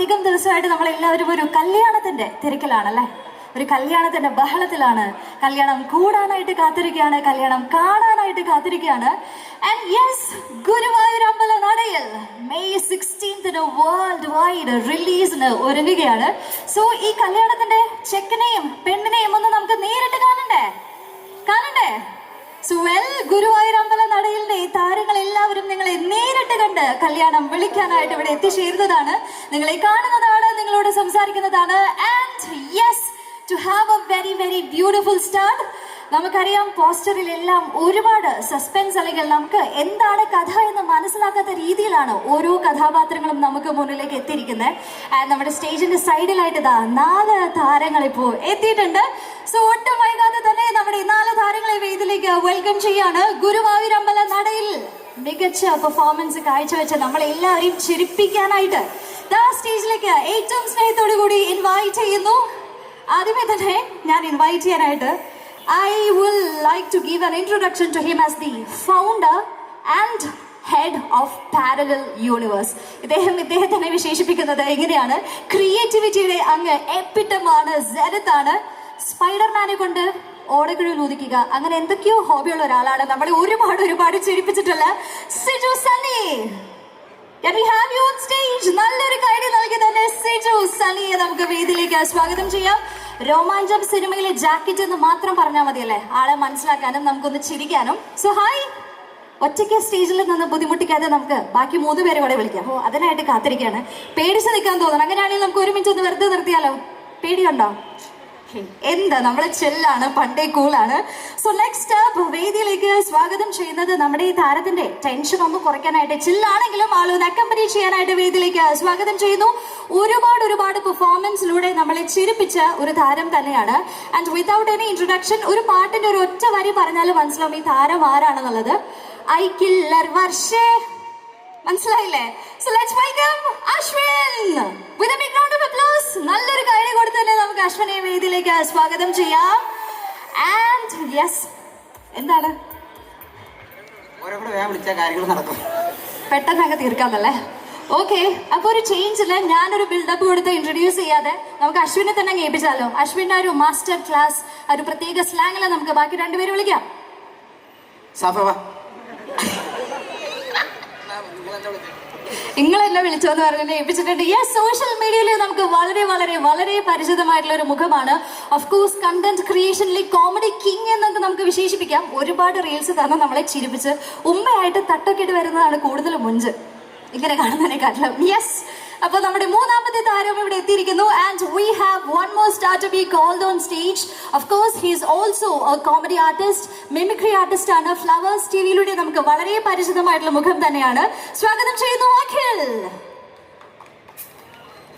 അധികം ദിവസമായിട്ട് നമ്മളെല്ലാവരും ഒരു കല്യാണത്തിന്റെ തിരക്കിലാണല്ലേ? ഒരു കല്യാണത്തിന്റെ ബഹളത്തിലാണ്. കല്യാണം കൂടാനായിട്ട് കാത്തിരിക്കുകയാണ് കല്യാണം കാണാനായിട്ട് കാത്തിരിക്കുകയാണ്. And yes Guruvayur world wide ഒരുങ്ങുകയാണ്. സോ ഈ കല്യാണത്തിന്റെ ചെക്കനെയും പെണ്ണിനെയും ഒന്ന് നമുക്ക് നേരിട്ട് കാണണ്ടേ? കാണണ്ടേ? സോ വെൽ ഗുരുവായൂർ കല്യാണം വിളിക്കാനായിട്ട് ഇവിടെ എത്തിച്ചേരുന്നതാണ്. നിങ്ങളെ കാണുന്നതാണ് നിങ്ങളോട് സംസാരിക്കുന്നതാണ്. ആൻഡ് യെസ് ടു ഒരുപാട് സസ്പെൻസ് അല്ലെങ്കിൽ നമുക്ക് എന്താണ് കഥ എന്ന് മനസ്സിലാക്കാത്ത രീതിയിലാണ് ഓരോ കഥാപാത്രങ്ങളും നമുക്ക് മുന്നിലേക്ക് എത്തിയിരിക്കുന്നത്. ആൻഡ് നമ്മുടെ സ്റ്റേജിന്റെ സൈഡിലായിട്ട് നാല് താരങ്ങൾ ഇപ്പോൾ എത്തിയിട്ടുണ്ട്. സോ ഒട്ടും വൈകാതെ തന്നെ നമ്മുടെ നാല് താരങ്ങളെ വേദിയിലേക്ക് വെൽക്കം ചെയ്യാണ്. ഗുരുവായൂർ അമ്പല നടയിൽ മികച്ച പെർഫോമൻസ് കാഴ്ചവെച്ച നമ്മളെ എല്ലാവരെയും ചിരിപ്പിക്കാനായിട്ട് ദാ സ്റ്റേജിലേക്ക് ഏറ്റവും സ്നേഹത്തോടു കൂടി ഇൻവൈറ്റ് ചെയ്യുന്നു. ആദ്യമേ തന്നെ ഞാൻ ഇൻവൈറ്റ് ചെയ്യാനായിട്ട് I will like to give an introduction to him as the founder and head of parallel universe ഇദ്ദേഹം ഇദ്ദേഹത്തിനെ വിശേഷിപ്പിക്കുന്നത് എങ്ങനെയാണ്? ക്രിയേറ്റിവിറ്റിയുടെ അങ്ങ് എപ്പിറ്റമാണ് ജെരത്താണ് സ്പൈഡർമാനെ കൊണ്ട് ഓടക്കുഴൽ ലൂതിക്കുക അങ്ങനെ എന്തൊക്കെയോ ഹോബിയുള്ള ഒരാളാണ്. നമ്മളെ ഒരുപാട് ഒരുപാട് ചിരിപ്പിച്ചിട്ടുള്ള Siju Sunny. Have you on stage? നല്ലൊരു കൈഡി നൽകി തന്നെ സിജു സണിയെ നമുക്ക് വേദിയിലേക്ക് സ്വാഗതം ചെയ്യാം. രോമാഞ്ചം സിനിമയിലെ ജാക്കറ്റ് എന്ന് മാത്രം പറഞ്ഞാൽ മതിയല്ലേ? ആളെ മനസ്സിലാക്കാനും നമുക്കൊന്ന് ചിരിക്കാനും. സോ ഹായ് ഒറ്റയ്ക്ക് സ്റ്റേജിൽ നിന്ന് ബുദ്ധിമുട്ടിക്കാതെ നമുക്ക് ബാക്കി മൂന്ന് പേരെ കൂടെ വിളിക്കാം. ഓ അതിനായിട്ട് കാത്തിരിക്കുകയാണ്. പേടിച്ച് നിൽക്കാൻ തോന്നണം. അങ്ങനെയാണെങ്കിൽ നമുക്ക് ഒരു മിനിറ്റ് ഒന്ന് വെറുതെ നിർത്തിയാലോ? പേടിയുണ്ടോ? എന്താ? നമ്മുടെ ചെല്ലാണ് പണ്ടേ കൂളാണ്. സോ നെക്സ്റ്റ് വേദിയിലേക്ക് സ്വാഗതം ചെയ്യുന്നത് നമ്മുടെ ഈ താരത്തിന്റെ ടെൻഷൻ ഒന്ന് കുറയ്ക്കാനായിട്ട് ചില്ലാണെങ്കിലും ആളുകൾ അക്കമ്പനി ചെയ്യാനായിട്ട് വേദിയിലേക്ക് സ്വാഗതം ചെയ്യുന്നു. ഒരുപാട് ഒരുപാട് പെർഫോമൻസിലൂടെ നമ്മളെ ചിരിപ്പിച്ച ഒരു താരം തന്നെയാണ്. ആൻഡ് വിതൗട്ട് എനി ഇൻട്രൊഡക്ഷൻ ഒരു പാട്ടിന്റെ ഒരു ഒറ്റ വരി പറഞ്ഞാൽ മനസ്സിലാവും ഈ താരം ആരാണെന്നുള്ളത്. ഐ കില്ലർ വർഷേ. മനസ്സിലായില്ലേ? So let's welcome Ashwin with a big round of applause നല്ലൊരു കൈ കൊടുത്ത് തന്നെ നമുക്ക് അശ്വിനെ വേദിയിലേക്ക് സ്വാഗതം ചെയ്യാം. ആൻഡ് യെസ് എന്താണ്? ഓരോ കൂടെ വിളിച്ച കാര്യങ്ങൾ നടക്കും. പെട്ടെന്ന് അങ്ങ് തീർക്കാന്നല്ലേ? ഓക്കെ അപ്പൊ ഒരു ചേഞ്ചിൽ ഞാനൊരു ബിൽഡപ്പ് കൊടുത്ത് ഇൻട്രൊഡ്യൂസ് ചെയ്യാതെ നമുക്ക് അശ്വിനെ തന്നെ കേൾപ്പിച്ചാലോ ഏൽപ്പിച്ചാലോ? അശ്വിന്റെ ഒരു മാസ്റ്റർ ക്ലാസ് ഒരു പ്രത്യേക സ്ലാങ്ങിൽ നമുക്ക് ബാക്കി രണ്ടുപേരും വിളിക്കാം. സാഫ എന്നെ വിളിച്ചോന്ന് പറഞ്ഞത് ഏൽപ്പിച്ചിട്ടുണ്ട്. യെസ് സോഷ്യൽ മീഡിയയിൽ നമുക്ക് വളരെ വളരെ വളരെ പരിചിതമായിട്ടുള്ള ഒരു മുഖമാണ്. ഓഫ് കോഴ്സ് കണ്ടന്റ് ക്രിയേഷനിലെ കോമഡി കിങ് എന്നൊക്കെ നമുക്ക് വിശേഷിപ്പിക്കാം. ഒരുപാട് റീൽസ് തന്നെ നമ്മളെ ചിരിപ്പിച്ച് ഉമ്മയായിട്ട് തട്ടൊക്കെ ഇട്ട് വരുന്നതാണ് കൂടുതൽ മുഞ്ച്. ഇങ്ങനെ കാണുന്നതിനെക്കാട്ടിലും. യെസ് അപ്പൊ നമ്മുടെ മൂന്നാമത്തെ താരം ഇവിടെ എത്തിയിരിക്കുന്നു. And we have one more star to be called on stage of course he's also a comedy artist mimicry artist ആണ്. ഫ്ലവേഴ്സ് ടിവിയിലൂടെ നമുക്ക് വളരെ പരിചിതമായിട്ടുള്ള മുഖം തന്നെയാണ്. സ്വാഗതം ചെയ്യുന്നു അഖിൽ.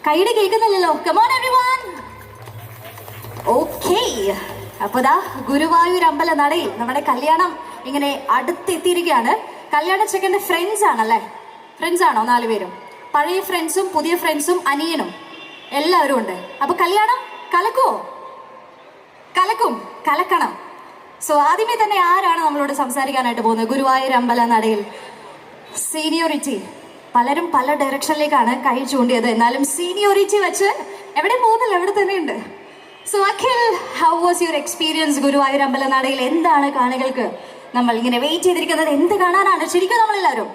കൈയുടെ കേൾക്കുന്നില്ലല്ലോ. കമോൺ എവരിവൺ ഓക്കേ അപ്പൊ ദാ ഗുരുവായൂർ അമ്പല നടയിൽ നമ്മുടെ കല്യാണം ഇങ്ങനെ അടുത്തെത്തിയിരിക്കുകയാണ്. കല്യാണ ചെക്കന്റെ ഫ്രണ്ട്സ് ആണല്ലേ? ഫ്രണ്ട്സ് ആണോ നാലുപേരും? പഴയ ഫ്രണ്ട്സും പുതിയ ഫ്രണ്ട്സും അനിയനും എല്ലാവരും ഉണ്ട്. അപ്പൊ കല്യാണം കലക്കുവോ? കലക്കും കലക്കണം. സോ ആദ്യമേ തന്നെ ആരാണ് നമ്മളോട് സംസാരിക്കാനായിട്ട് പോകുന്നത്? ഗുരുവായൂർ അമ്പല നടയിൽ സീനിയോറിറ്റി പലരും പല ഡയറക്ഷനിലേക്കാണ് കൈ ചൂണ്ടിയത്. എന്നാലും സീനിയോറിറ്റി വെച്ച് എവിടെ പോകുന്നില്ല എവിടെ തന്നെയുണ്ട് so Akhil how was your experience Guruvayur അമ്പല നടയിൽ? എന്താണ് കാണികൾക്ക് നമ്മൾ ഇങ്ങനെ വെയിറ്റ് ചെയ്തിരിക്കുന്നത്? എന്ത് കാണാനാണ്? ശരിക്കും നമ്മളെല്ലാവരും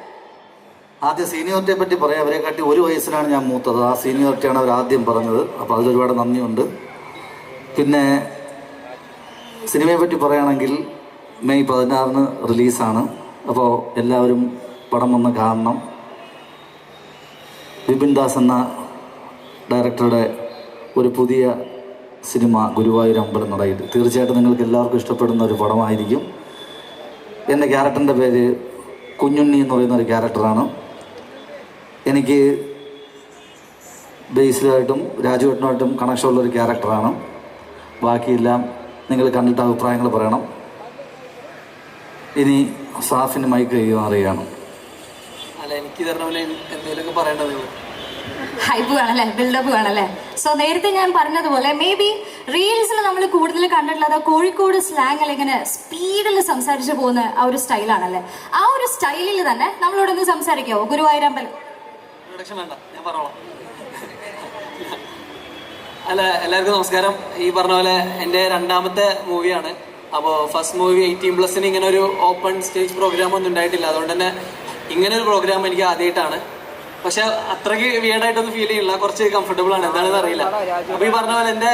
ആദ്യം സീനിയോറിറ്റിയെ പറ്റി പറയാം. അവരെ കാട്ടി ഒരു വയസ്സിലാണ് ഞാൻ മൂത്തത്. ആ സീനിയോറിറ്റിയാണ് അവർ ആദ്യം പറഞ്ഞത്. അപ്പോൾ അതിലൊരുപാട് നന്ദിയുണ്ട്. പിന്നെ സിനിമയെ പറ്റി പറയുകയാണെങ്കിൽ മെയ് പതിനാറിന് റിലീസാണ്. അപ്പോൾ എല്ലാവരും പടം വന്ന് കാണണം. വിപിൻ ദാസ് എന്ന ഡയറക്ടറുടെ ഒരു പുതിയ സിനിമ ഗുരുവായൂർ അമ്പലം നടയിൽ. തീർച്ചയായിട്ടും നിങ്ങൾക്ക് എല്ലാവർക്കും ഇഷ്ടപ്പെടുന്ന ഒരു പടമായിരിക്കും. എന്റെ ക്യാരക്ടറിന്റെ പേര് കുഞ്ഞുണ്ണി എന്ന് പറയുന്ന ഒരു ക്യാരക്ടറാണ്. എനിക്ക് ബേസിലായിട്ടും രാജുവേട്ടനായിട്ടും കണക്ഷൻ ഉള്ളൊരു ക്യാരക്ടറാണ് ബാക്കിയെല്ലാം നിങ്ങൾ കണ്ടിട്ട് അഭിപ്രായങ്ങൾ പറയണം. ഇനി സാഫിന് മൈക്ക് കൈമാറുകയാണ് അല്ല എനിക്ക് എന്തെങ്കിലുമൊക്കെ പറയേണ്ടത് ഹൈപ്പ് വേണല്ലേ? ബിൽഡപ്പ് വേണല്ലേ? സോ നേരത്തെ ഞാൻ പറഞ്ഞതുപോലെ മേ ബി റീൽസിൽ നമ്മൾ കൂടുതൽ കണ്ടിട്ടുള്ളത് കോഴിക്കോട് സ്ലാങ്ങിൽ ഇങ്ങനെ സ്പീഡിൽ സംസാരിച്ചു പോകുന്ന ആ ഒരു സ്റ്റൈലാണല്ലേ ആ ഒരു സ്റ്റൈലിൽ തന്നെ നമ്മളോടൊന്ന് സംസാരിക്കാവോ ഗുരുവായൂരമ്പലം. ഇൻട്രൊഡക്ഷൻ വേണ്ട ഞാൻ പറഞ്ഞോളാം. അല്ല എല്ലാവർക്കും നമസ്കാരം. ഈ പറഞ്ഞ പോലെ എന്റെ രണ്ടാമത്തെ മൂവിയാണ്. അപ്പോൾ ഫസ്റ്റ് മൂവി എയ്റ്റീൻ പ്ലസിന് ഇങ്ങനെ ഒരു ഓപ്പൺ സ്റ്റേജ് പ്രോഗ്രാം ഒന്നും ഉണ്ടായിട്ടില്ല. അതുകൊണ്ട് തന്നെ ഇങ്ങനെ ഒരു പ്രോഗ്രാം എനിക്ക് ആദ്യമായിട്ടാണ് പക്ഷെ അത്രയ്ക്ക് വീടായിട്ടൊന്നും ഫീൽ ചെയ്യില്ല. കുറച്ച് കംഫർട്ടബിൾ ആണ്. എന്താണെന്ന് അറിയില്ല. അപ്പോൾ ഈ പറഞ്ഞ പോലെ എന്റെ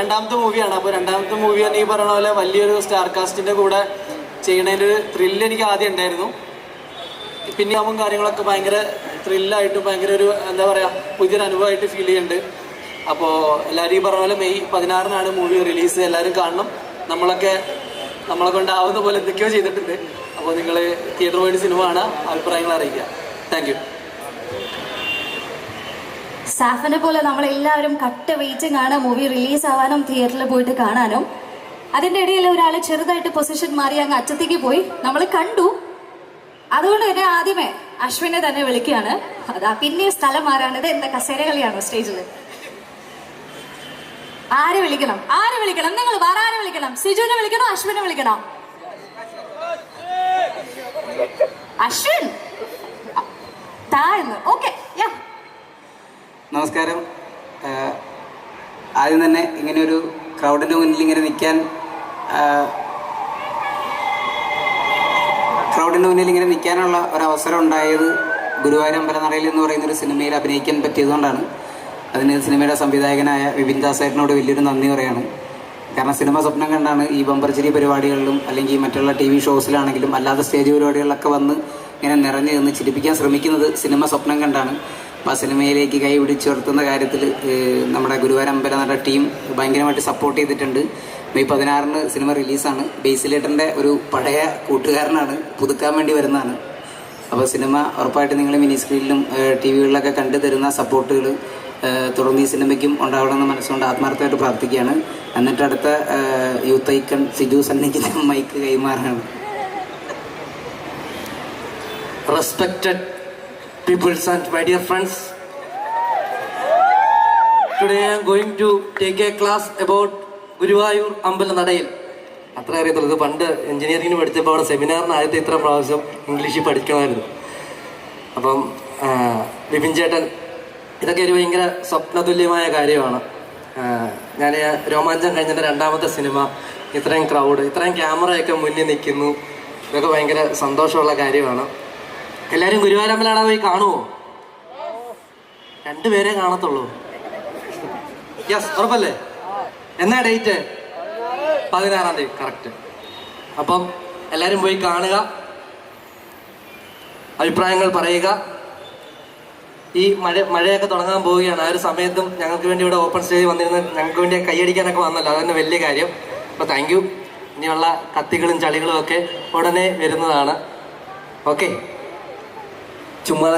രണ്ടാമത്തെ മൂവിയാണ്. അപ്പോൾ രണ്ടാമത്തെ മൂവി എന്ന് ഈ പറഞ്ഞ പോലെ വലിയൊരു സ്റ്റാർ കാസ്റ്റിന്റെ കൂടെ ചെയ്യണതിന്റെ ഒരു ത്രില്ല് എനിക്ക് ആദ്യം ഉണ്ടായിരുന്നു. പിന്നെ ആവും കാര്യങ്ങളൊക്കെ ഭയങ്കര ത്രില്ലായിട്ട് ഭയങ്കര ഒരു എന്താ പറയുക പുതിയൊരു അനുഭവമായിട്ട് ഫീൽ ചെയ്യുന്നുണ്ട് അപ്പോൾ എല്ലാവരും ഈ പറഞ്ഞ പോലെ മെയ് പതിനാറിനാണ് മൂവി റിലീസ് എല്ലാവരും കാണണം. നമ്മളൊക്കെ നമ്മളെ കൊണ്ടാവുന്ന പോലെ എന്തൊക്കെയോ ചെയ്തിട്ടുണ്ട്. അപ്പോൾ നിങ്ങൾ തിയേറ്റർ പോയിട്ട് സിനിമ കാണാം അഭിപ്രായങ്ങൾ അറിയിക്കുക. താങ്ക് യു സാഫിനെ പോലെ നമ്മളെല്ലാവരും കട്ട വെയിറ്റിംഗ് ആണ് മൂവി റിലീസ് ആവാനും തിയേറ്ററിൽ പോയിട്ട് കാണാനും. അതിന്റെ ഇടയിൽ ഒരാൾ ചെറുതായിട്ട് പൊസിഷൻ മാറി അങ്ങ് അറ്റത്തേക്ക് പോയി. നമ്മൾ കണ്ടു. അതുകൊണ്ട് തന്നെ ആദ്യമേ അശ്വിനെ തന്നെ വിളിക്കുകയാണ്. അതാ പിന്നെ സ്ഥലം മാറാണത് എന്താ കസേര കളിയാണോ സ്റ്റേജിൽ ആരെ വിളിക്കണം? ആരെ വിളിക്കണം? നിങ്ങൾ വേറെ ആരെ വിളിക്കണം? സിജുവിനെ വിളിക്കണോ? അശ്വിനെ വിളിക്കണോ? അശ്വിൻ? താഴ്ന്നു ഓക്കെ നമസ്കാരം. ആദ്യം തന്നെ ഇങ്ങനെ ഒരു ക്രൗഡിന്റെ മുന്നിൽ ഇങ്ങനെ നിൽക്കാൻ ക്രൗഡിന്റെ മുന്നിൽ ഇങ്ങനെ നിൽക്കാനുള്ള ഒരു അവസരം ഉണ്ടായത് ഗുരുവായൂർ അമ്പലനടയിൽ എന്ന് പറയുന്ന ഒരു സിനിമയിൽ അഭിനയിക്കാൻ പറ്റിയതുകൊണ്ടാണ്. അതിന് സിനിമയുടെ സംവിധായകനായ വിപിൻ ദാസേട്ടനോട് വലിയൊരു നന്ദി പറയുകയാണ് കാരണം സിനിമ സ്വപ്നം കണ്ടാണ് ഈ ബമ്പർച്ചിരി പരിപാടികളിലും അല്ലെങ്കിൽ മറ്റുള്ള ടി വി ഷോസിലാണെങ്കിലും അല്ലാതെ സ്റ്റേജ് പരിപാടികളിലൊക്കെ വന്ന് ഇങ്ങനെ നിറഞ്ഞു നിന്ന് ചിരിപ്പിക്കാൻ ശ്രമിക്കുന്നത് സിനിമ സ്വപ്നം കണ്ടാണ്. സിനിമയിലേക്ക് കൈ പിടിച്ചുയർത്തുന്ന കാര്യത്തിൽ നമ്മുടെ ഗുരുവാരമ്പല അമ്പലനട ടീം ഭയങ്കരമായിട്ട് സപ്പോർട്ട് ചെയ്തിട്ടുണ്ട്. മെയ് പതിനാറിന് സിനിമ റിലീസാണ് ബേസിലേട്ടന്റെ ഒരു പഴയ കൂട്ടുകാരനാണ് പുതുക്കാൻ വേണ്ടി വരുന്നതാണ്. അപ്പോൾ സിനിമ ഉറപ്പായിട്ട് നിങ്ങൾ മിനി സ്ക്രീനിലും ടി വികളിലൊക്കെ കണ്ടു തരുന്ന സപ്പോർട്ടുകൾ തുടർന്ന് ഈ സിനിമയ്ക്കും ഉണ്ടാവണമെന്ന് മനസ്സുകൊണ്ട് ആത്മാർത്ഥമായിട്ട് പ്രാർത്ഥിക്കുകയാണ്. എന്നിട്ട് അടുത്ത യൂത്ത് ഐക്കൺ സിജു സണ്ണിക്ക് മൈക്ക് കൈമാറാണ് respected peoples and my dear friends. Today I am going to take a class about Guruvayur അമ്പലനടയിൽ. അത്ര അറിയത്തുള്ളൂ. ഇത് പണ്ട് എഞ്ചിനീയറിംഗിന് പഠിച്ചപ്പോൾ അവിടെ സെമിനാറിന് ആദ്യത്തെ ഇത്ര പ്രാവശ്യം ഇംഗ്ലീഷിൽ പഠിക്കണമായിരുന്നു. അപ്പം വിപിൻ ചേട്ടൻ ഇതൊക്കെ ഒരു ഭയങ്കര സ്വപ്നതുല്യമായ കാര്യമാണ്. ഞാൻ രോമാഞ്ചം കഴിഞ്ഞിട്ട് രണ്ടാമത്തെ സിനിമ ഇത്രയും ക്രൗഡ് ഇത്രയും ക്യാമറയൊക്കെ മുന്നിൽ നിൽക്കുന്നു. ഇതൊക്കെ ഭയങ്കര സന്തോഷമുള്ള കാര്യമാണ്. എല്ലാവരും ഗുരുവാരമ്പലാണ് പോയി കാണുമോ രണ്ടുപേരെ കാണത്തുള്ളൂ. യെസ് ഉറപ്പല്ലേ? എന്നാ ഡേറ്റ് പതിനാറാം തീയതി കറക്റ്റ് അപ്പം എല്ലാരും പോയി കാണുക. അഭിപ്രായങ്ങൾ പറയുക. ഈ മഴ മഴയൊക്കെ തുടങ്ങാൻ പോവുകയാണ്. ആ ഒരു സമയത്തും ഞങ്ങൾക്ക് വേണ്ടി ഇവിടെ ഓപ്പൺ സ്റ്റേജ് വന്നിരുന്ന ഞങ്ങൾക്ക് വേണ്ടി കൈയടിക്കാനൊക്കെ വന്നല്ലോ. അതന്നെ വലിയ കാര്യം. അപ്പോൾ താങ്ക് യു ഇനിയുള്ള കത്തികളും ചളികളും ഒക്കെ ഉടനെ വരുന്നതാണ്. Okay cuma